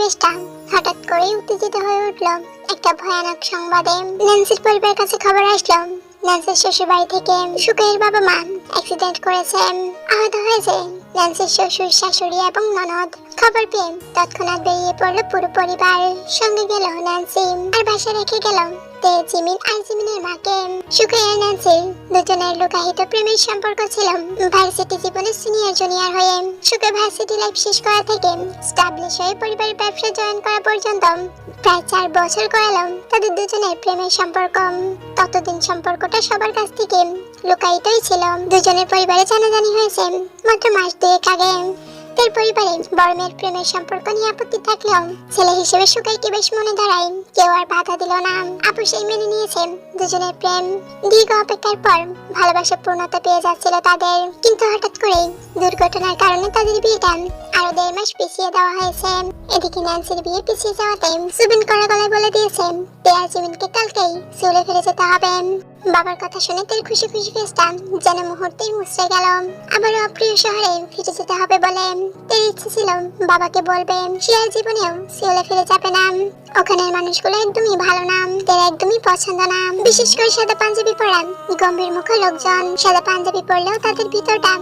পরিবেশটা হঠাৎ করেই উত্তেজিত হয়ে উঠল একটা ভয়ানক সংবাদে ন্যান্সির পরিবারের কাছে খবর আসলো। ন্যান্সির শ্বশুর বাড়ি থেকে সুকের বাবা মা অ্যাক্সিডেন্ট করেছে। আহত হয়েছে ন্যান্সির শ্বশুর শাশুড়ি এবং ননদ। খবর পেয়ে তৎক্ষণাৎ বেরিয়ে পড়ল পুরো পরিবার। সঙ্গে গেল ন্যান্সি। আর বাসা রেখে গেল। তে জিমিন আর জিমিনের মাকে আর ন্যান্সির দুজনের লোকাহিত প্রেমের সম্পর্ক ছিল ভার্সিটি জীবনে সিনিয়র জুনিয়র হয়ে। সুখে ভার্সিটি লাইফ শেষ করা থেকে স্টাবলিশ হয়ে পরিবারের ব্যবসা জয়েন করা পর্যন্ত প্রায় চার বছর করালাম তাদের দুজনের প্রেমের সম্পর্ক। ততদিন সম্পর্কটা সবার কাছ থেকে লুকায়িতই ছিল। দুজনের পরিবারে জানাজানি হয়েছে মাত্র মাস দুয়েক আগে। তার পরিবারে বড় মেয়ের প্রেমের সম্পর্ক নিয়ে আপত্তি থাকলেও ছেলে হিসেবে সুকাইকে বেশ মনে ধরায় কেউ আর বাধা দিল না। আপু সেই মেনে নিয়েছে। দুজনের প্রেম, দীর্ঘ অপেক্ষার পর ভালোবাসা পূর্ণতা পেয়ে যাচ্ছিল তাদের। কিন্তু হঠাৎ করেই দুর্ঘটনার কারণে তাদের বিয়েটা আরও দেড় মাস পিছিয়ে দেওয়া হয়েছে। এদিকে ন্যান্সির বিয়ে পিছিয়ে যাওয়াতে সুবিন কড়া গলায় বলে দিয়েছে পেয়ার জিমিনকে কালকেই চলে ফিরে যেতে হবে। বাবার কথা শুনে তার খুশি খুশি ফেসটা যেন মুহূর্তেই মুছড়ে গেল। আবার অপ্রিয় শহরে ফিরে যেতে হবে বলে তার ইচ্ছে ছিল, বাবাকে বলবে, সে আর জীবনেও সিওলে ফিরে যাবে না। ওখানের মানুষগুলো একদমই ভালো না, তার একদমই পছন্দ না। বিশেষ করে সাদা পাঞ্জাবি পরা গম্ভীর মুখ লোকজন। সাদা পাঞ্জাবি পরলেও তাদের ভিতরটা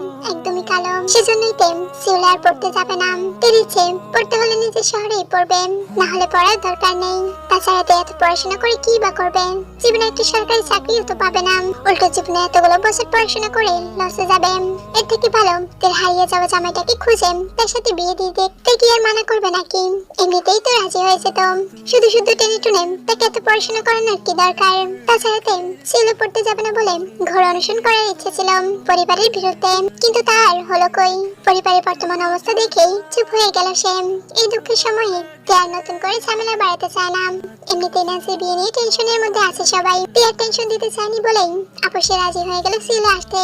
সেজন্যই তে সিওলে আর পড়তে যাবে না। তার ইচ্ছে পড়তে হলে নিজের শহরেই পড়বে। না হলে পড়ার দরকার নেই। তাছাড়া এত পড়াশোনা করে কি বা করবে? জীবনে একটা সরকারি চাকরিও তো পাবে না। উল্টো জীবনে এতগুলো বছর পড়াশোনা করে লসে যাবে। এর থেকে ভালো তোর হারিয়ে যাওয়া জামাইটাকে খুঁজে, তার সাথে বিয়ে দিয়ে দেখতে কি আর মানা করবে নাকি? এমনিতেই তো রাজি হয়েছে তো শুধু শুধু টেনে টুনে তাকে এত পড়াশোনা করানোর কি দরকার? তাছাড়া তে ছেলে পড়তে যাবে না বলে ঘর অনুসরণ করার ইচ্ছে ছিল পরিবারের বিরুদ্ধে। কিন্তু তার হলো কই? পরিবারের বর্তমান অবস্থা দেখেই চুপ হয়ে গেল সে। এই দুঃখের সময়ে প্রিয়ার নতুন করে ঝামেলা বাড়াতে চায় না। এমনিতেই নাসির বিয়ে নিয়ে টেনশনের মধ্যে আছে সবাই। প্রিয়ার টেনশন দিতে চায়নি বলেই আপসে রাজি হয়ে গেল সিলে আসতে।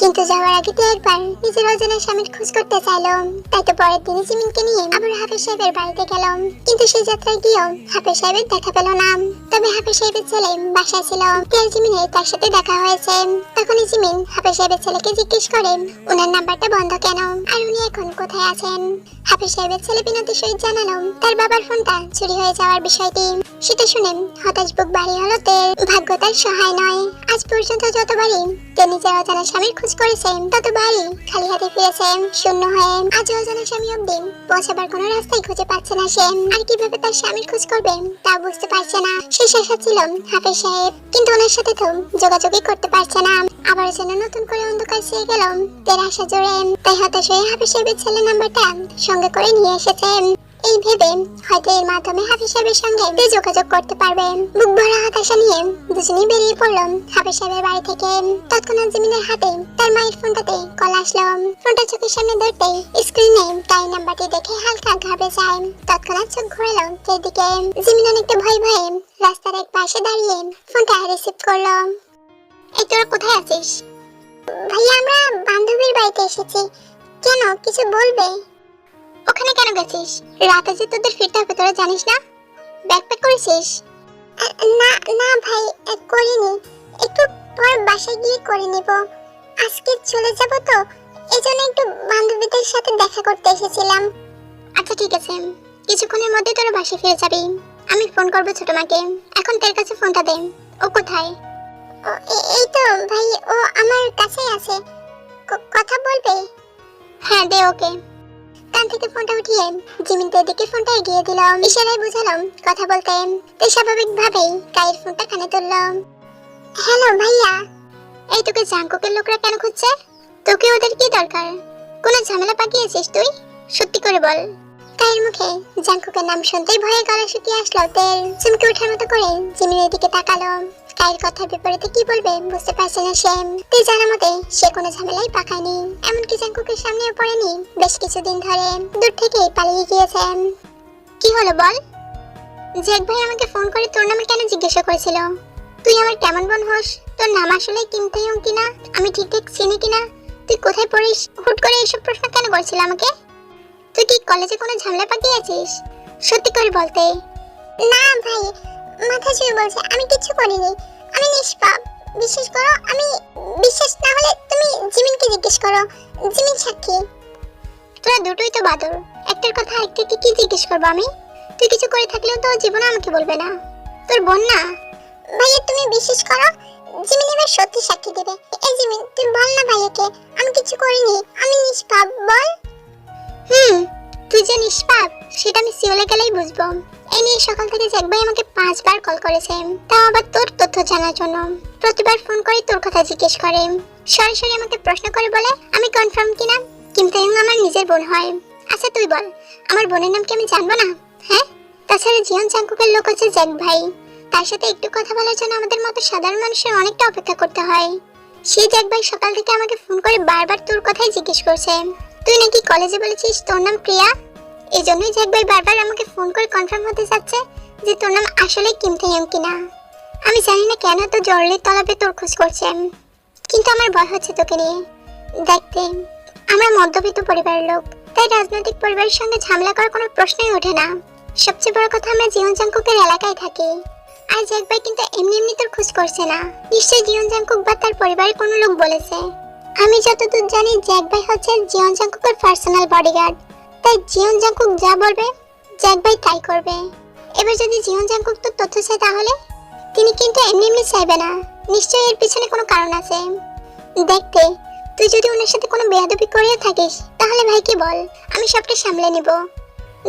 কিন্তু যাওয়ার আগে তো একবার নিজের অজানা স্বামীর খোঁজ করতে চাইলো তাই তো পরের দিনই জিমিনকে নিয়ে আবার হাফেজ সাহেবের বাড়িতে গেল কিন্তু সেই যাত্রায় গিয়েও হাফেজ সাহেবের দেখা পেল না। তবে হাফেজ সাহেবের ছেলে বাসায় ছিল। তেল জিমিনের তার সাথে দেখা হয়েছে। তখনই জিমিন হাফেজ সাহেবের ছেলেকে জিজ্ঞেস করে, ওনার নাম্বারটা বন্ধ কেন? আর উনি এখন কোথায় আছেন? হাফেজ সাহেবের ছেলে বিনতি সহিত জানালো, তার বাবার ফোনটা চুরি হয়ে যাওয়ার বিষয়টি। সেটা শুনে হতাশ বুক বাড়ি হলো তের ভাগ্য তার সহায় নয়। আজ পর্যন্ত যতবারই তে নিজের অজানা স্বামীর খোঁজ করেছে ততবারই খালি হাতে ফিরেছে শূন্য হয়ে আজ অজানা স্বামী অব্দি পৌঁছাবার কোনো রাস্তাই খুঁজে পাচ্ছে না সে। আর কীভাবে তার স্বামীর খোঁজ করবে তা বুঝতে পারছে না। শেষ আশা ছিল হাফেজ সাহেব, কিন্তু ওনার সাথে তো যোগাযোগই করতে পারছে না। আবার যেন নতুন করে অন্ধকার চেয়ে গেল, তের আশা জোরে। তাই হতাশ হয়ে হাফেজ সাহেবের ছেলে নাম্বারটা সঙ্গে করে নিয়ে এসেছে। এই ভেবে হয়তো এর মাধ্যমে হাফিজ সাহেবের সঙ্গে যোগাযোগ করতে পারবে বুক ভরা হতাশা নিয়ে দুজনেই বেরিয়ে পড়লাম হাফিজ সাহেবের বাড়ি থেকে। তৎক্ষণাৎ জিমিনের হাতে তার মায়ের ফোনটাতে কল আসলো। ফোনটা চোখের সামনে ধরতেই স্ক্রিনে তাই নাম্বারটি দেখে হালকা ঘাবে যায়। তৎক্ষণাৎ চোখ ঘোরালো সেদিকে জিমিন অনেকটা ভয় ভয়ে রাস্তার এক পাশে দাঁড়িয়ে ফোনটা রিসিভ করল। এই তোরা কোথায় আছিস? ভাইয়া, আমরা বান্ধবীর বাড়িতে এসেছি। কেন, কিছু বলবে? ওখানে কেন গেছিস? রাতে যে তোদের ফিরতে হবে তোরা জানিস না? ব্যাকপ্যাক করেছিস? না না ভাই করিনি। একটু পর বাসায় গিয়ে করে নিব। আজকে চলে যাব তো এজন্য একটু বান্ধবীদের সাথে দেখা করতে এসেছিলাম। আচ্ছা ঠিক আছে। কিছুক্ষণের মধ্যে তোরা বাসায় ফিরে যাবি। আমি ফোন করব ছোট মাকে। এখন তোর কাছে ফোনটা দে। ও কোথায়? এই তো ভাই ও আমার কাছেই আছে। কথা বলবে? হ্যাঁ দে ওকে। কান থেকে ফোনটা উঠিয়ে জিমিনদের দিকে ফোনটা এগিয়ে দিলাম ইশারায় বুঝালাম, কথা বলতেন তো স্বাভাবিক ভাবেই কায়ের ফোনটা কানে তুললাম হ্যালো ভাইয়া, এই তোকে জাঙ্কুকের লোকরা কেন খুঁজছে? তোকে ওদের কি দরকার? কোনো ঝামেলা পাকিয়েছিস তুই? সত্যি করে বল। কায়ের মুখে জাঙ্কুকের নাম শুনতেই ভয়ে গলা শুকিয়ে আসলো তেল। চুমকে ওঠার মতো করে জিমিনের দিকে তাকালো। কায়ের কথার বিপরীতে কি বলবে বুঝতে পারছে না সে। তুই জানা মতে সে কোনো ঝামেলাই পাকায়নি। এমনকি জাঙ্কুকের সামনেও পড়েনি বেশ কিছুদিন ধরে। দূর থেকে পালিয়ে গিয়েছে। কি হলো বল? জেক ভাই আমাকে ফোন করে তোর নামে কেন জিজ্ঞাসা করেছিল? তুই আমার কেমন বোন হোস? তোর নাম আসলে কিনতেই কিনা? আমি ঠিকঠাক চিনি কিনা? তুই কোথায় পড়িস? হুট করে এইসব প্রশ্ন কেন করছিল আমাকে? তুই কি কলেজে কোনো ঝামেলা পাকিয়েছিস? সত্যি করে বলতে। না ভাই মাথা ছুঁয়ে বলছে আমি কিচ্ছু করিনি। আমি নিষ্পাপ। বিশ্বাস করো আমি বিশ্বাস না হলে তুমি জিমিনকে জিজ্ঞেস করো। জিমিন সাক্ষী। তোরা দুটোই তো বাদর। একটার কথা আরেকটাকে কি জিজ্ঞেস করব আমি? তুই কিছু করে থাকলেও তো জীবনে আমাকে বলবে না। তোর বোন না? ভাইয়া তুমি বিশ্বাস করো জিমিন এবার সত্যি সাক্ষী দেবে। এই জিমিন তুই বল না ভাইয়াকে আমি কিছু করিনি। আমি নিষ্পাপ বল। হুম, তুই যে নিষ্পাপ, সেটা আমি সিওলে গেলেই বুঝব। এই নিয়ে সকাল থেকে জ্যাক ভাই আমাকে পাঁচবার কল করেছে। তাও আবার তোর তথ্য জানার জন্য। প্রতিবার ফোন করে তোর কথা জিজ্ঞেস করে। সরাসরি আমাকে প্রশ্ন করে বলে, আমি কনফার্ম কিনা? কিন্তু এবং আমার নিজের বোন হয়। আচ্ছা তুই বল, আমার বোনের নাম কি আমি জানব না? হ্যাঁ? তাছাড়া জিয়ন চাঙ্কুকের লোক হচ্ছে জ্যাক ভাই তার সাথে একটু কথা বলার জন্য আমাদের মতো সাধারণ মানুষের অনেকটা অপেক্ষা করতে হয়। সেই জ্যাক ভাই সকাল থেকে আমাকে ফোন করে বারবার তোর কথাই জিজ্ঞেস করছে। তুই নাকি কলেজে বলেছিস তোর নাম প্রিয়া? এই জন্যই জ্যাক ভাই বারবার আমাকে ফোন করে কনফার্ম হতে চাচ্ছে যে তোর নাম আসলে কিম থেয়ং কিনা। আমি জানি না কেন তো জরুরি তলবে তোর খোঁজ করছে কিন্তু আমার ভয় হচ্ছে তোকে নিয়ে। দেখতে আমরা মধ্যবিত্ত পরিবারের লোক, তাই রাজনৈতিক পরিবারের সঙ্গে ঝামেলা করার কোনো প্রশ্নই ওঠে না। সবচেয়ে বড় কথা আমরা জীবন জাঙ্কুকের এলাকায় থাকি। আর জ্যাক ভাই কিন্তু এমনি এমনি তোর খোঁজ করছে না। নিশ্চয়ই জীবন জাঙ্কুক বা তার পরিবারের কোনো লোক বলেছে। আমি যতদূর জানি, জ্যাক ভাই হচ্ছে জীবন জাঙ্কুকের পার্সোনাল বডিগার্ড তাই জীবন জাঙ্কুক যা বলবে, জ্যাক ভাই তাই করবে। এবার যদি জীবন জাঙ্কুক তোর তথ্য চায় তাহলে? তিনি কিন্তু এমনি এমনি চাইবে না। নিশ্চয়ই এর পিছনে কোনো কারণ আছে। দেখতে তুই যদি ওনার সাথে কোনো বেয়াদবি করিয়ে থাকিস, তাহলে ভাইকে বল, আমি সবটা সামলে নিব।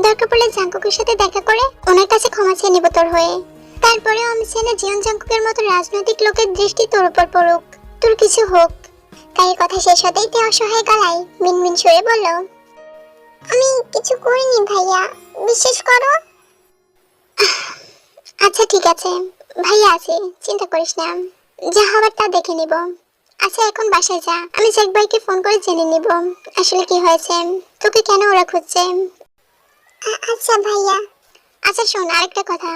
দরকার পড়লে জাঙ্কুকের সাথে দেখা করে ওনার কাছে ক্ষমা চেয়ে নিব তোর হয়ে। তারপরেও আমি চাই না জীবন জাঙ্কুকের মতো রাজনৈতিক লোকের দৃষ্টি তোর উপর পড়ুক। তোর কিছু হোক। তাই কথা শেষ হতেই তে অসহায় গলায় মিনমিন সুরে বলল, আমি কিছু করিনি ভাইয়া, বিশ্বাস করো? আচ্ছা ঠিক আছে। ভাইয়া আছে, চিন্তা করিস না। যা হবার তা দেখে নিব। আচ্ছা এখন বাসায় যা। আমি জ্যাক ভাইকে ফোন করে জেনে নিব, আসলে কি হয়েছে? তোকে কেন ওরা খুঁজছে? আচ্ছা ভাইয়া। আচ্ছা শোন, আরেকটা কথা।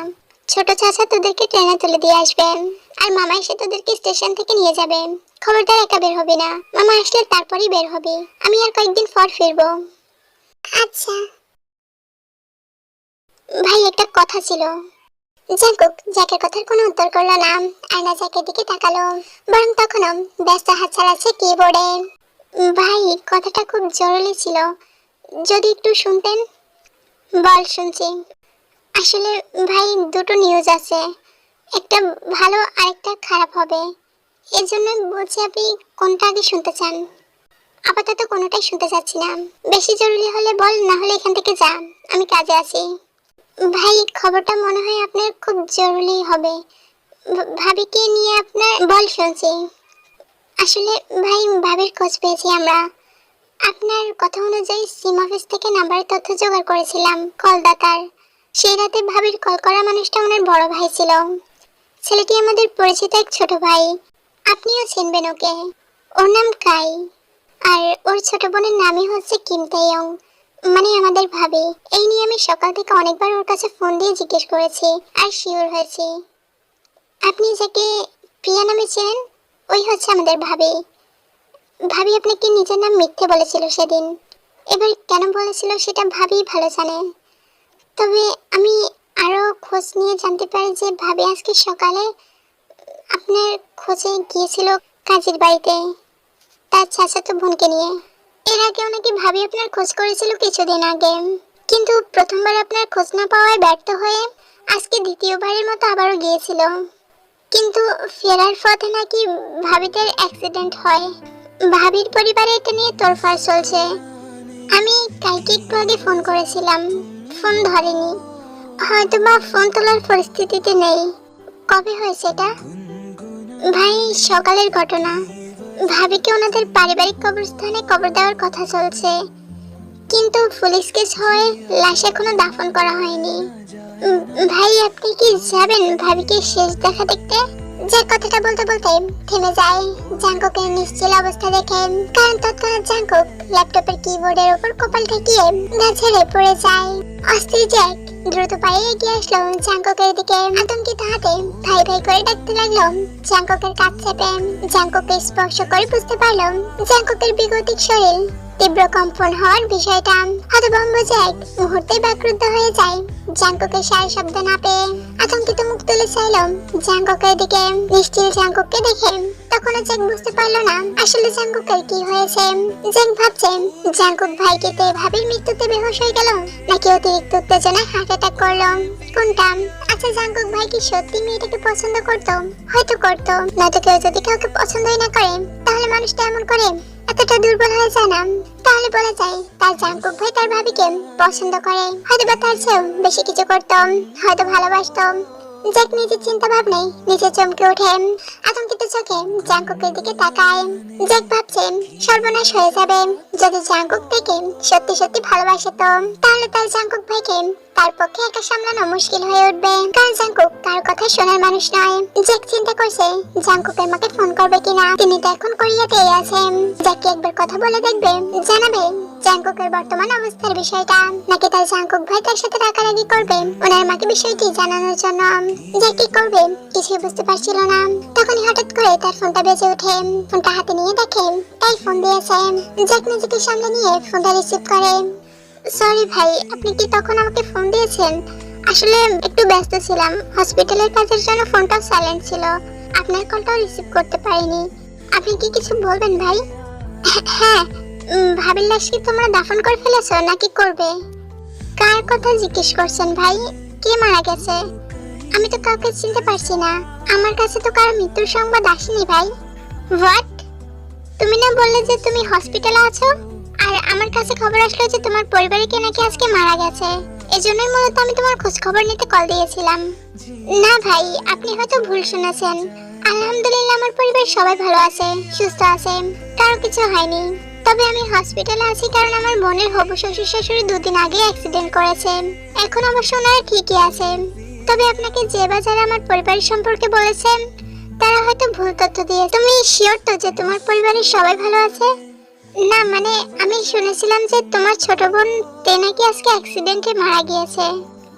ছোট চাচা তোদেরকে ট্রেনে তুলে দিয়ে আসবে আর মামা এসে তোদেরকে স্টেশন থেকে নিয়ে যাবে। খবরদার একা বের হবি না। মামা আসলে তারপরেই বের হবি। আমি আর কয়েকদিন পর ফিরবো। আচ্ছা। ভাই, একটা কথা ছিল। জাঙ্কুক, জ্যাকের কথার কোনো উত্তর করল না। আয়না জ্যাকের দিকে তাকালো। বরং তখনও ব্যস্ত হাত চালাচ্ছে কিবোর্ডে। ভাই, কথাটা খুব জরুরি ছিল। যদি একটু শুনতেন। বল, শুনছি। আসলে ভাই, দুটো নিউজ আছে। একটা ভালো, আরেকটা খারাপ হবে। এর জন্য বলছি আপনি কোনটা আগে শুনতে চান? আপাতত কোনোটাই শুনতে চাচ্ছি না বেশি জরুরি হলে বল, না হলে এখান থেকে যা। আমি কাজে আছি। ভাই, খবরটা মনে হয় আপনার খুব জরুরি হবে। ভাবিকে নিয়ে আপনার বল শুনছি। আসলে ভাই, ভাবির খোঁজ পেয়েছি আমরা। আপনার কথা অনুযায়ী সিম অফিস থেকে নাম্বারের তথ্য জোগাড় করেছিলাম, কলদাতার। সেই রাতে ভাবির কল করা মানুষটা ওনার বড় ভাই ছিল। ছেলেটি আমাদের পরিচিত এক ছোট ভাই। আপনিও চিনবেন ওকে। ওর নাম কাই। আর ওর ছোট বোনের নামই হচ্ছে কিম তাইয়ং। মানে আমাদের ভাবি। এই নিয়ে আমি সকাল থেকে অনেকবার ওর কাছে ফোন দিয়ে জিজ্ঞেস করেছি আর শিওর হয়েছি। আপনি যাকে প্রিয়া নামে চেনেন, ওই হচ্ছে আমাদের ভাবি। ভাবি আপনাকে নিজের নাম মিথ্যে বলেছিল সেদিন। এবার কেন বলেছিল সেটা ভাবি ভালো জানে। তবে আমি আরও খোঁজ নিয়ে জানতে পারি যে ভাবি আজকে সকালে আপনার খোঁজে গিয়েছিল কাজের বাড়িতে, তার চাচাতো বোনকে নিয়ে। এর আগে নাকি ভাবি আপনার খোঁজ করেছিল কিছুদিন আগে, কিন্তু প্রথমবার আপনার খোঁজ না পাওয়ায় ব্যর্থ হয়ে আজকে দ্বিতীয়বারের মতো আবারও গিয়েছিল। কিন্তু ফেরার পথে নাকি ভাবিদের অ্যাক্সিডেন্ট হয়। ভাবির পরিবারে এটা নিয়ে তোরফার চলছে। আমি কালকে একটু আগে ফোন করেছিলাম। ফোন ধরেনি। হয়তো বা ফোন তোলার পরিস্থিতিতে নেই। কবে হয়েছে এটা? ভাই, সকালের ঘটনা। ভাবিকে ওনাদের পারিবারিক কবরস্থানে কবর দেওয়ার কথা চলছে। কিন্তু পুলিশ কেস হয়ে লাশ এখনও দাফন করা হয়নি। ভাই, আপনি কি যাবেন ভাবিকে শেষ দেখা দেখতে? যে কথাটা বলতে বলতে থেমে যায়। জাঙ্কুকের নিশ্চল অবস্থা দেখে, কারণ তৎক্ষণাৎ জাঙ্কুক ল্যাপটপের কিবোর্ডের উপর কপাল ঠেকিয়ে গা ছেড়ে পড়ে যায়। অস্থির জ্যাক দ্রুত পায়ে এগিয়ে আসলো জাঙ্কুকের দিকে। আতঙ্কিত হাতে ভাই ভাই করে ডাকতে লাগল জাঙ্কুকের কাছ চেপে। জাঙ্কুকে স্পর্শ করে বুঝতে পারল জাঙ্কুকের বিগতিক শরীর তীব্র কম্পন হওয়ার বিষয়টা হতভম্ব জ্যাক মুহূর্তে বাকরুদ্ধ হয়ে যায়। জাঙ্কুকের সারা শব্দ না পেয়ে আতঙ্কিত মুখ তুলে চাইল। জাঙ্কুকের দিকে নিশ্চিল জাঙ্কুককে দেখে তখনও জ্যাক বুঝতে পারল না আসলে জাঙ্কুকের কি হয়েছে। জ্যাক ভাবছে, জাঙ্কুক ভাইকে তো এভাবেই মৃত্যুতে বেহোশ হয়ে গেল নাকি অতিরিক্ত উত্তেজনায় হার্ট অ্যাটাক করল? কোনটা? আচ্ছা জাঙ্কুক ভাই কি সত্যি মেয়েটাকে পছন্দ করতো? হয়তো করতো, নয়তো কেউ যদি কাউকে পছন্দই না করে তাহলে মানুষটা এমন করে? এতটা দুর্বল হয়ে যায় না। তাহলে বলা যায়, তার জাঙ্কুক ভাই তার ভাবিকে পছন্দ করে। হয়তো বা তার চেয়েও বেশি কিছু করতাম, হয়তো ভালোবাসতো জ্যাক নিজের চিন্তা ভাবনায় নিজে চমকে ওঠে আতঙ্কিত চোখে জাঙ্কুকের দিকে তাকায় জ্যাক ভাবছে সর্বনাশ হয়ে যাবে যদি জাঙ্কুক থেকে সত্যি সত্যি ভালোবাসে তো, তাহলে তার জাঙ্কুক ভাইকে তার পক্ষে একা সামলানো মুশকিল হয়ে উঠবে। কারণ জাঙ্কুক কার কথা শোনার মানুষ নয়। জ্যাক চিন্তা করছে জাঙ্কুকের মাকে ফোন করবে কিনা? তিনি তো এখন কোরিয়াতেই আছেন। জ্যাককে একবার কথা বলে দেখবে, জানাবে জাঙ্কুকের বর্তমান অবস্থার বিষয়টা, নাকি তার জাঙ্কুক ভাই তার সাথে রাগারাগি করবে ওনার মাকে বিষয়টি জানানোর জন্য। জ্যাক কি করবে কিছুই বুঝতে পারছিল না। তখন হঠাৎ করে তার ফোনটা বেজে ওঠে। ফোনটা হাতে নিয়ে দেখে, তাই ফোন দিয়েছে। জ্যাক নিজেকে সামনে নিয়ে ফোনটা রিসিভ করে। সরি ভাই, আপনি কি তখন আমাকে ফোন দিয়েছেন? আসলে একটু ব্যস্ত ছিলাম। হসপিটালের কাজের জন্য ফোনটা সাইলেন্ট ছিল। আপনার কলটাও রিসিভ করতে পারিনি। আপনি কি কিছু বলবেন ভাই? হ্যাঁ ভাবির লাশ কি তোমরা দাফন করে ফেলেছো? নাকি করবে? কার কথা জিজ্ঞেস করছেন ভাই? কে মারা গেছে? আমি তো কাউকে চিনতে পারছি না। আমার কাছে তো কারও মৃত্যুর সংবাদ আসেনি ভাই। হোয়াট তুমি না বললে যে তুমি হসপিটালে আছো? আর আমার কাছে খবর আসলো যে তোমার পরিবারে কে নাকি আজকে মারা গেছে। এজন্যই মূলত আমি তোমার খোঁজ খবর নিতে কল দিয়েছিলাম। না ভাই, আপনি হয়তো ভুল শুনেছেন। আলহামদুলিল্লাহ, আমার পরিবার সবাই ভালো আছে, সুস্থ আছে। কারও কিছু হয়নি। তবে আমি হসপিটালে আছি কারণ আমার বোনের হবু শ্বশুর শাশুড়ি দুদিন আগে অ্যাক্সিডেন্ট করেছে। এখন অবশ্য ওনারা ঠিকই আছে। তবে আপনাকে যে বা যারা আমার পরিবারের সম্পর্কে বলেছেন, তারা হয়তো ভুল তথ্য দিয়ে তুমি শিওর তো যে তোমার পরিবারের সবাই ভালো আছে? না মানে আমি শুনেছিলাম যে তোমার ছোট বোন তে নাকি আজকে অ্যাক্সিডেন্টে মারা গিয়েছে।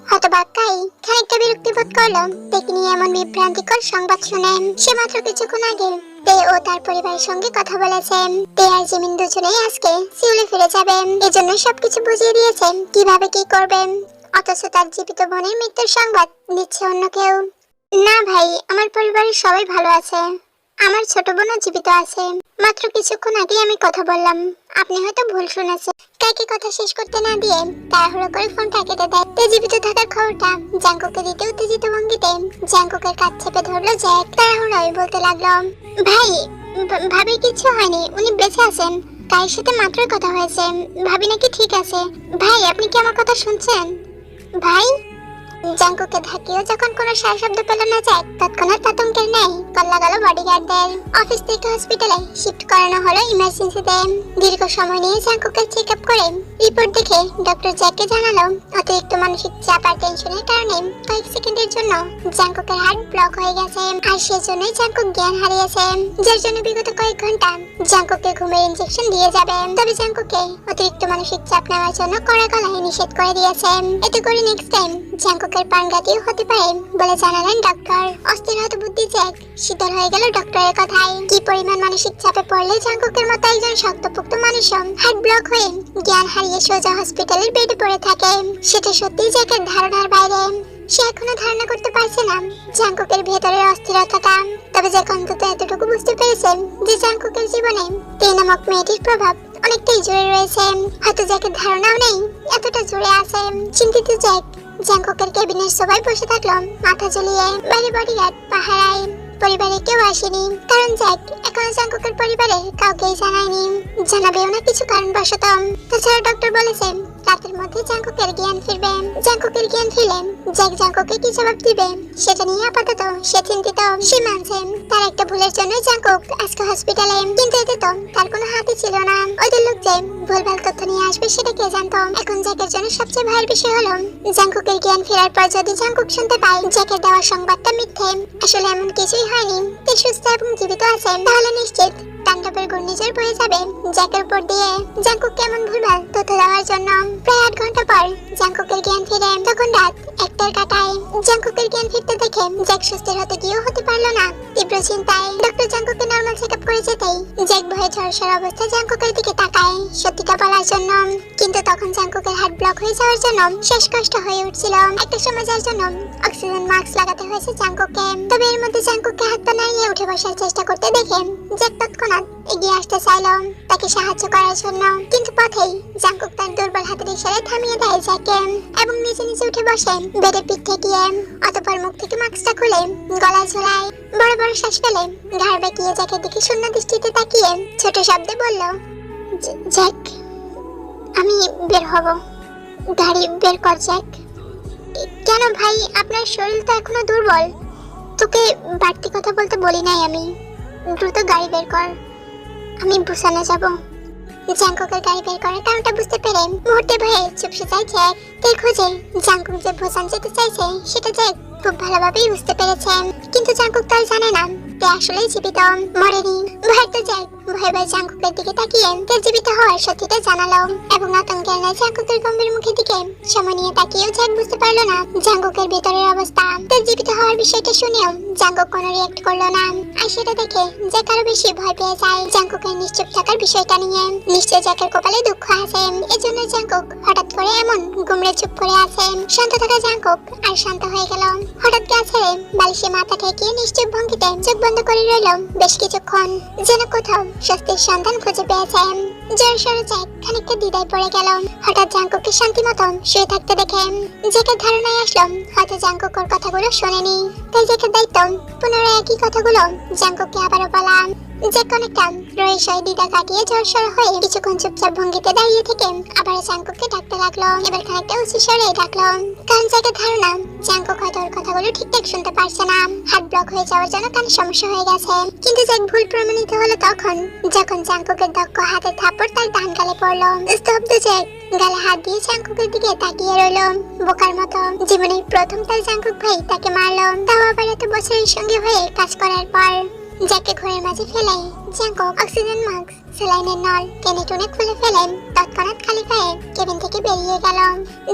হতবাক্কাই, খানিকটা বিরক্তি বোধ করল তেকে নিয়ে এমন বিভ্রান্তিকর সংবাদ শুনেন। সে মাত্র কিছুক্ষণ আগে তে ও তার পরিবারের সঙ্গে কথা বলেছেন তে আর জিমিন দুজনেই আজকে সিউলে ফিরে যাবেন এজন্য সবকিছু বুঝিয়ে দিয়েছেন কীভাবে কি করবেন অথচ তার জীবিত বোনের মৃত্যুর সংবাদ দিচ্ছে অন্য কেউ। না ভাই, আমার পরিবারের সবাই ভালো আছে। আমার ছোট বোনও জীবিত আছে। মাত্র কিছুক্ষণ আগেই আমি কথা বললাম। আপনি হয়তো ভুল শুনেছেন। কাকে কথা শেষ করতে না দিয়ে তাড়াহুড়ো করে ফোনটা কেটে দেয়। তে জীবিত থাকার খবরটা জাঙ্কুকে দিতে উত্তেজিত ভঙ্গিতে জাঙ্কুকের কাছ চেপে ধরলো জ্যাক তাড়াহুড়োয় বলতে লাগল। ভাই ভাবির কিছু হয়নি, উনি বেঁচে আছেন। তার সাথে মাত্রই কথা হয়েছে। ভাবি নাকি ঠিক আছে। ভাই, আপনি কি আমার কথা শুনছেন? ভাই? জাঙ্কুকে ধাকিয়েও যখন কোনো সার শব্দ পেল না যায়, তৎক্ষণাৎ আতঙ্কের নেই কল্লা গেল বডিগার্ডদের অফিস থেকে হসপিটালে শিফট করানো হলো ইমার্জেন্সিতে দীর্ঘ সময় নিয়ে জাঙ্কুকে চেক আপ করে রিপোর্ট দেখে ডক্টর জ্যাককে জানালো, অতিরিক্ত মানসিক চাপ আর টেনশনের কারণে কয়েক সেকেন্ডের জন্য জাঙ্কুকের হার্ট ব্লক হয়ে গেছে। আর সেজন্যই জাঙ্কুক জ্ঞান হারিয়েছে। যার জন্য বিগত কয়েক ঘণ্টা জাঙ্কুকে ঘুমের ইনজেকশন দিয়ে যাবে। তবে জাঙ্কুকে অতিরিক্ত মানসিক চাপ নেওয়ার জন্য কড়া গলায় নিষেধ করে দিয়েছে। এতে করে নেক্সট টাইম জাঙ্কুকের প্রাণঘাতীও হতে পারে বলে জানালেন ডক্টর। অস্থির হত বুদ্ধি জ্যাক শীতল হয়ে গেল ডক্টরের কথায়। কি পরিমাণ মানসিক চাপে পড়লে জাঙ্কুকের মতো একজন শক্তপোক্ত মানুষ হার্ট ব্লক হয়ে জ্ঞান হারিয়ে সোজা হসপিটালের বেডে পড়ে থাকে? সেটা সত্যি জ্যাকের ধারণার বাইরে। সে এখনও ধারণা করতে পারছে না জাঙ্কুকের ভেতরের অস্থিরতাটা। তবে জ্যাক অন্তত এতটুকু বুঝতে পেরেছে যে জাঙ্কুকের জীবনে তে নামক মেয়েটির প্রভাব অনেকটাই জুড়ে রয়েছে। হয়তো জ্যাকের ধারণাও নেই, এতটা জুড়ে আছে। চিন্তিত জ্যাক জাঙ্কুকের কেবিনের সবাই বসে থাকলাম। মাথা ঝুলিয়ে বাড়ি বডিগার্ড পাহারায়। পরিবারে কেউ আসেনি। কারণ জ্যাক এখন জ্যাংককের পরিবারে কাউকেই জানায়নি। জানাবেও না কিছু কারণবশত। তাছাড়া ডক্টর বলেছেন রাতের মধ্যে জাঙ্কুকের জ্ঞান ফিরবে জাঙ্কুকের জ্ঞান ফিরলে জ্যাক জাঙ্কুকে কি জবাব দিবে সেটা নিয়ে আপাতত সে চিন্তিত। সে মানছে তার একটা ভুলের জন্য জাঙ্কুক আজকে হসপিটালে কিন্তু এতে তো তার কোনো হাতে ছিল না। ওদের লোক যে ভুলভাল তথ্য নিয়ে আসবে, সেটা কে জানতো? এখন জ্যাকের জন্য সবচেয়ে ভয়ের বিষয় হলো, জাঙ্কুকের জ্ঞান ফেরার পর যদি জাঙ্কুক শুনতে পায়, জ্যাকের দেওয়া সংবাদটা মিথ্যে। আসলে এমন কিছুই হয়নি। তে সুস্থ এবং জীবিত আছে তাহলে নিশ্চিত তাণ্ডবের ঘূর্ণিঝড় বয়ে যাবে। জ্যাকের উপর দিয়ে জাঙ্কুক কেমন ভুলভাল তথ্য দেওয়ার জন্য প্রায় আট ঘণ্টা পর জাঙ্কুকের জ্ঞান ফিরে তখন রাত একটার কাটায়। জাঙ্কুকের জ্ঞান ফিরতে দেখে জ্যাক সুস্থের হতে গিয়েও হতে পারল না। তীব্র চিন্তায় ডক্টর জাঙ্কুকে নর্মাল চেক আপ করে যেতেই জ্যাক ভয়ে ঝরসর অবস্থা জাঙ্কুকের দিকে তাকায়। সত্যিটা বলার জন্য। কিন্তু তখন জাঙ্কুকের হার্ট ব্লক হয়ে যাওয়ার জন্য শেষ কষ্ট হয়ে উঠছিল। একটা সময় যার জন্য অক্সিজেন মাস্ক লাগাতে হয়েছে জাঙ্কুককে। তবে এর মধ্যে জাঙ্কুককে হাত পা নাড়িয়ে উঠে বসার চেষ্টা করতে দেখে জ্যাক তৎক্ষণাৎ এগিয়ে আসতে চাইল তাকে সাহায্য করার জন্য। কিন্তু পথেই জাঙ্কুক তার দুর্বল হাতের ইশারায় থামিয়ে দেয় জ্যাককে এবং নিচে নিচে উঠে বসে বেডে পিঠ ঠেকিয়ে অতপর মুখ থেকে মাস্কটা খুলে গলায় ঝোলায়। বড় বড় শ্বাস ফেলে ঘাড় বেঁকিয়ে জ্যাকের দিকে শূন্য দৃষ্টিতে তাকিয়ে ছোট শব্দে বলল "জ্যাক- জ্যাক, আমি বের হব। গাড়ি বের কর, জ্যাক। কেন ভাই, আপনার শরীর তো এখনও দুর্বল। তোকে বাড়তি কথা বলতে বলি নাই আমি। দ্রুত গাড়ি বের কর। আমি বুসানে যাব। জাঙ্কুকের গাড়ি বের করার কারণটা বুঝতে পেরে মুহূর্তে ভয়ে চুপসে যায় জ্যাক তার খোঁজে। জাঙ্কুক যে বুসান যেতে চাইছে, সেটা জ্যাক খুব ভালোভাবেই বুঝতে পেরেছে কিন্তু জাঙ্কুক তার জানে না। আসলেই জীবিত, মরেনি। ভয় তো জ্যাক ভয় ভয় জাঙ্কুকের দিকে তাকিয়ে জীবিত হওয়ার সত্যিটা জানালো এবং আতঙ্কের জাঙ্কুকের গম্ভীর মুখের দিকে তাকিয়েও জ্যাক বুঝতে পারল না জাঙ্কুকের ভেতরের অবস্থা। জীবিত হওয়ার বিষয়টা শুনেও জাঙ্কুক কোনো রিয়েক্ট করল না। আর সেটা দেখে জ্যাক আরও বেশি ভয় পেয়ে যায়, জাঙ্কুকের নিশ্চুপ থাকার বিষয়টা নিয়ে। নিশ্চয় জ্যাকের কপালে দুঃখ আছে। এজন্য জাঙ্কুক হঠাৎ করে এমন গুমড়ে চুপ করে আছে। শান্ত থাকা জাঙ্কুক আর শান্ত হয়ে গেল। হঠাৎ গা ছেড়ে বালিশে মাথা ঠেকিয়ে নিশ্চুপ ভঙ্গিতে চোখ বন্ধ করে রইলাম বেশ কিছুক্ষণ। যেন কোথাও স্বস্তির সন্ধান খুঁজে পেয়েছেন জোর সরে যায় খানিকটা দ্বিধায় পড়ে গেল হঠাৎ জাঙ্কুকে শান্তি মতন শুয়ে থাকতে দেখে জেকের ধারণায় আসলাম, হয়তো জাঙ্কুকর কথাগুলো শোনেনি। তাই জেকের দায়িত্ব পুনরায় একই কথাগুলো জাঙ্কুককে আবারও বলা। জ্যাক অনেকটা রয়েশয় দ্বিধা কাটিয়ে জোরসর হয়ে কিছুক্ষণ চুপচাপ ভঙ্গিতে দাঁড়িয়ে থেকে আবার জাঙ্কুককে ডাকতে লাগল। এবার খানিকটা উঁচু স্বরে ডাকলো কারণ জ্যাকের ধারণা জাঙ্কুক হয়তো ওর কথাগুলো ঠিকঠাক শুনতে পারছে না। হাত ব্লক হয়ে যাওয়ার জন্য কানে সমস্যা হয়ে গেছে। কিন্তু জ্যাক ভুল প্রমাণিত হলো তখন। যখন জাঙ্কুকের দক্ষ হাতে থাপড় তার ডান গালে পড়ল। স্তব্ধ জ্যাক গালে হাত দিয়ে জাঙ্কুকের দিকে তাকিয়ে রইল। বোকার মতো জীবনের প্রথম তার জাঙ্কুক ভাই তাকে মারলো। তাও আবার এত বছরের সঙ্গে হয়ে কাজ করার পর যাকে ঘরের মাঝে ফেলাই জ্যাকক অক্সিজেন মাস্ক, স্যালাইনের নল টেনে টুনে খুলে ফেলেন, তৎক্ষণাৎ খালি পায়ে কেবিন থেকে বেরিয়ে গেল।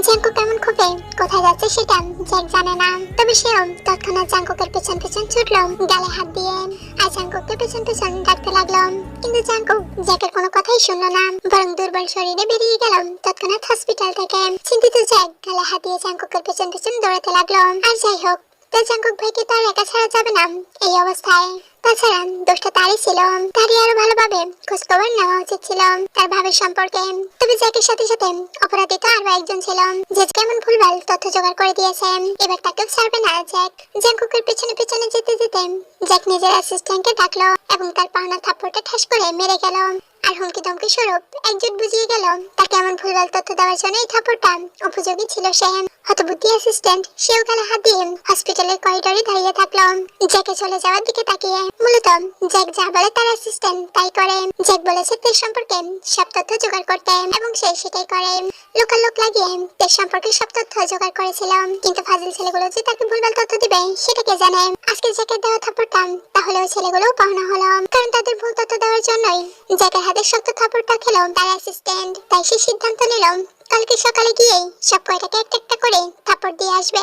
জ্যাঙ্কো কেমন ক্ষোভে, কোথায় যাচ্ছে সেটা জ্যাক জানে না। তবে সেও তৎক্ষণাৎ জাঙ্কুকের পেছন পেছন ছুটল, গালে হাত দিয়ে। আর জাঙ্কুককে পেছন পেছন ডাকতে লাগল। কিন্তু জাঙ্কুক জ্যাকের কোনো কথাই শুনলো না, বরং দুর্বল শরীরে বেরিয়ে গেল তৎক্ষণাৎ হসপিটাল থেকে। চিন্তিত জ্যাক গালে হাত দিয়ে জাঙ্কুকের পেছন পেছন দৌড়াতে লাগল। আর যাই হোক তার জাঙ্কুক ভাইকে তার একা ছাড়া যাবে না, এই অবস্থায়। তাছাড়া দোষটা তারই ছিল। তারই আরও ভালোভাবে খোঁজ খবর নেওয়া উচিত ছিল তার ভাবের সম্পর্কে। তবে জ্যাকের সাথে সাথে অপরাধী তো আরও একজন ছিল। যে কেমন ভুলভাল তথ্য জোগাড় করে দিয়েছে। এবার তাকেও ছাড়বে না জ্যাক। জ্যাঙ্কুকের পেছনে পেছনে যেতে যেতে জ্যাক নিজের অ্যাসিস্ট্যান্টকে ডাকলো এবং তার পাওনা থাপ্পড়টা ঠাস করে মেরে গেল। আর হুমকি ধমকি স্বরূপ একজুট বুঝিয়ে গেল তাকে এমন ভুলভাল তথ্য দেওয়ার জন্য এই থাপ্পড়টা উপযোগী ছিল সে। হতবুদ্ধি অ্যাসিস্ট্যান্ট সেও গেলে হাত দিয়ে হসপিটালের করিডোরে দাঁড়িয়ে থাকল। জ্যাকে চলে যাওয়ার দিকে তাকিয়ে, মূলত জ্যাক যা বলে তার অ্যাসিস্ট্যান্ট তাই করে। জ্যাক বলেছে তের সম্পর্কে সব তথ্য জোগাড় করতে, এবং সে সেটাই করে। লোকাল লোক লাগিয়ে তের সম্পর্কে সব তথ্য জোগাড় করেছিল, কিন্তু ফাজিল ছেলেগুলো যে তাকে ভুলভাল তথ্য দিবে, সেটা কে জানে? আজকে জ্যাকের দেওয়া থাপ্পড়টা তাহলে ওই ছেলেগুলোও পাওনা হলো। কারণ তাদের ভুল তথ্য দেওয়ার জন্যই জ্যাকের হাতে শক্ত থাপ্পড়টা খেলো তার অ্যাসিস্ট্যান্ট তাই সে সিদ্ধান্ত নিল কালকে সকালে গিয়েই সব কয়টাকে একটা একটা করে থাপড় দিয়ে আসবে।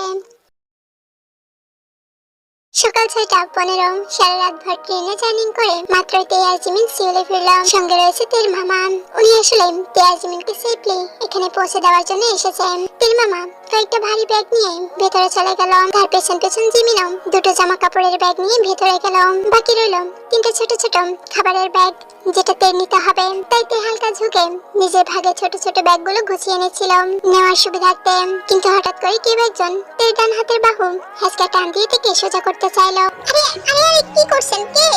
সকাল ছয়টা পনেরো, সারা রাত ভর ট্রেনে জার্নিং করে মাত্র তেয়াজিমিন সিওলে ফিরলাম। সঙ্গে রয়েছে তের মামা। উনি আসলে তেয়াজিমিনকে সেফলি এখানে পৌঁছে দেওয়ার জন্য এসেছেন। তের মামা কয়েকটা ভারী ব্যাগ নিয়ে ভেতরে চলে গেল তার পেছন পেছন জিমিনও দুটো জামা কাপড়ের ব্যাগ নিয়ে ভেতরে গেল বাকি রইল তিনটে ছোট ছোট খাবারের ব্যাগ যেটা তেল নিতে হবে। তাই তে হালকা ঝুঁকে নিজের ভাগে ছোট ছোট ব্যাগগুলো গুছিয়ে নিচ্ছিল নেওয়ার সুবিধার্থে। কিন্তু হঠাৎ করে কেউ একজন তের ডান হাতের বাহু হেঁচকা টান দিয়ে থেকে সোজা করতে চাইলো। আরে আরে আরে, কি করছেন? কে?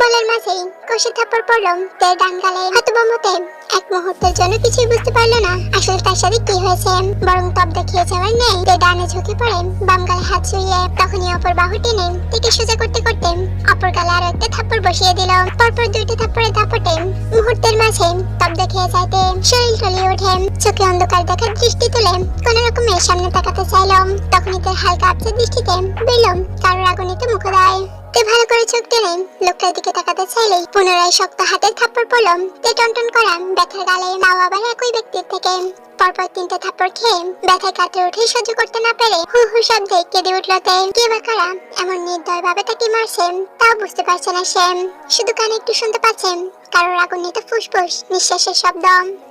বলার মাঝেই কষে থাপ্পড় পড়ল তের ডান গালে। হতবম্বতে এক মুহূর্তের জন্য কিছুই বুঝতে পারল না আসলে তার সাথে কি হয়েছে। বরং তব দেখিয়ে যাওয়ার নেই। তে ডানে ঝুঁকে পড়ে, বাম গালে হাত ছুঁয়ে তখনই অপর বাহু টেনে থেকে সোজা করতে করতে অপর গালে আরও একটা থাপ্পড় বসিয়ে দিল। পরপর দুটি থাপ্পড়ে দাপটে মুহূর্তের মাঝে তব দেখিয়ে যাইতে শরীর টলিয়ে ওঠে। চোখে অন্ধকার দেখার দৃষ্টি তুলে কোন রকমে সামনে তাকাতে চাইল। তখনই তার হালকা আপসের দৃষ্টিতে বেলম কারোর আগুনিতে মুখ দেয়। তে ভালো করে চোখ টেনে লোকটার দিকে তাকাতে চাইলেই পুনরায় শক্ত হাতের থাপ্পড় পড়ল। তে টনটন করা ব্যথার গালে মাও আবার একই ব্যক্তির থেকে। পরপর তিনটে থাপ্পড় খেয়ে ব্যথায় কাটে উঠে সহ্য করতে না পেরে হু হু শব্দে কেঁদে উঠল তে। কে বা কারা? এমন নির্দয় ভাবে তাকে মারছে? তাও বুঝতে পারছে না সে। শুধু কানে একটু শুনতে পাচ্ছেন কারোর আগুনিতে ফুসফুস, নিঃশ্বাসের শব্দ।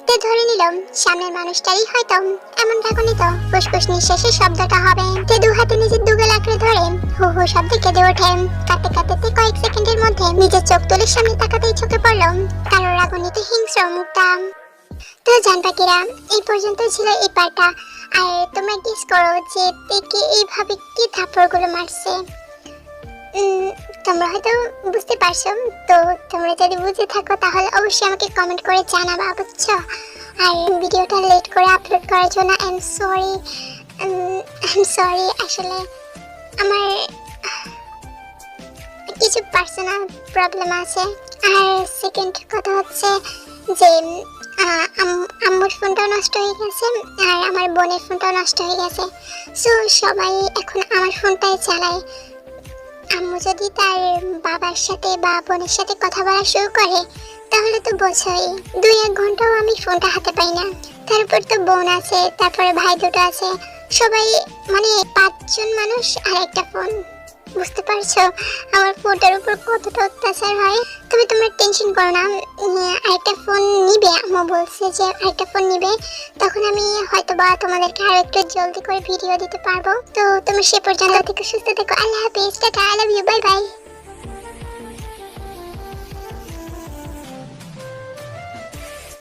তে ধরে নিল, সামনের মানুষটারই হয়তো এমন রাগুনিত ফুসফুস, নিঃশ্বাসের শব্দটা হবে। তে দু হু শব্দে কেঁদে ওঠে কাঁদতে কাঁদতে কয়েক সেকেন্ডের মধ্যে নিজের চোখ তুলে সামনে তাকাতেই চোখে পড়ল কারোর আগুনিতে হিংস্র মুখটা। তো জান এই পর্যন্ত ছিল এই পার্টটা আর তোমরা গেস করো যে তেকে এইভাবে কি থাপ্পড়গুলো মারছে। তোমরা হয়তো বুঝতে পারছ। তো তোমরা যদি বুঝে থাকো, তাহলে অবশ্যই আমাকে কমেন্ট করে জানাবা, বুঝছ? আর ভিডিওটা লেট করে আপলোড করার জন্য I am sorry I am sorry আসলে আমার কিছু পার্সোনাল প্রবলেম আছে। আর সেকেন্ড কথা হচ্ছে যে আম্মুর ফোনটাও নষ্ট হয়ে গেছে, আর আমার বোনের ফোনটাও নষ্ট হয়ে গেছে। সো সবাই এখন আমার ফোনটাই চালায়। আম্মু যদি তার বাবার সাথে বা বোনের সাথে কথা বলা শুরু করে, তাহলে তো বোঝাই। দুই এক ঘন্টাও আমি ফোনটা হাতে পাই না। তারপর তো বোন আছে, তারপরে ভাই দুটো আছে। সবাই মানে পাঁচজন মানুষ আর একটা ফোন। বুঝতে পারছ? আমার ফোনটার উপর কতটা অত্যাচার হয়? তবে তোমরা টেনশন করো না আরেকটা ফোন নিবে, আম্মু বলছে যে আরেকটা ফোন নিবে। তখন আমি হয়তো বা তোমাদেরকে আরও একটু জলদি করে ভিডিও দিতে পারব। তো তোমরা সে পর্যন্ত থেকে সুস্থ থেকো। আল্লাহ হাফিজ, tata I love you bye bye